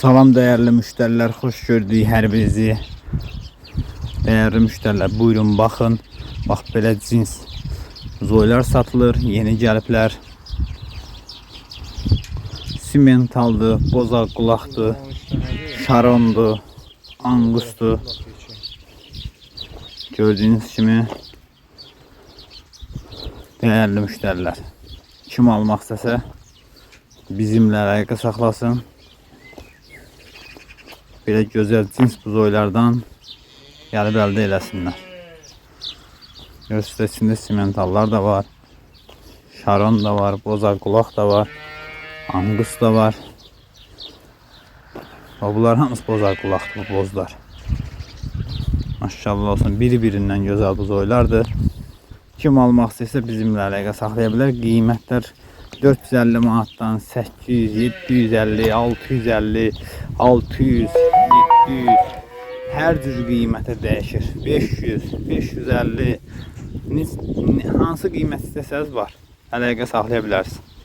Salam değerli müşteriler, hoş gördük hər birinizi. Değerli müşteriler, buyurun baxın. Bax belə cins zoylar satılır, yeni gəliblər. Simentaldır, bozaq qulaqdır, şarondur, angustur. Gördüğünüz kimi değerli müşteriler. Kim almaq istəsə bizimlə əlaqə saxlasın. Belə gözəl cins buzoylardan gəlib əldə eləsinlər. Göstər içində simentallar da var. Şaron da var, bozaq qulaq da var. Angus da var. Və bunlar hamısı bozaq qulaqdır bu bozlar. Maşallah olsun biri-birindən gözəl buzoylardır. Kim almaq istəyirsə bizimlə əlaqə saxlaya bilər. Qiymətlər 450 manatdan 800, 750, 650, 600, 700 hər cür qiymətə dəyişir. 500, 550 nis- ni- hansı qiymət istəsəz var. Əlaqə saxlaya bilərsiniz.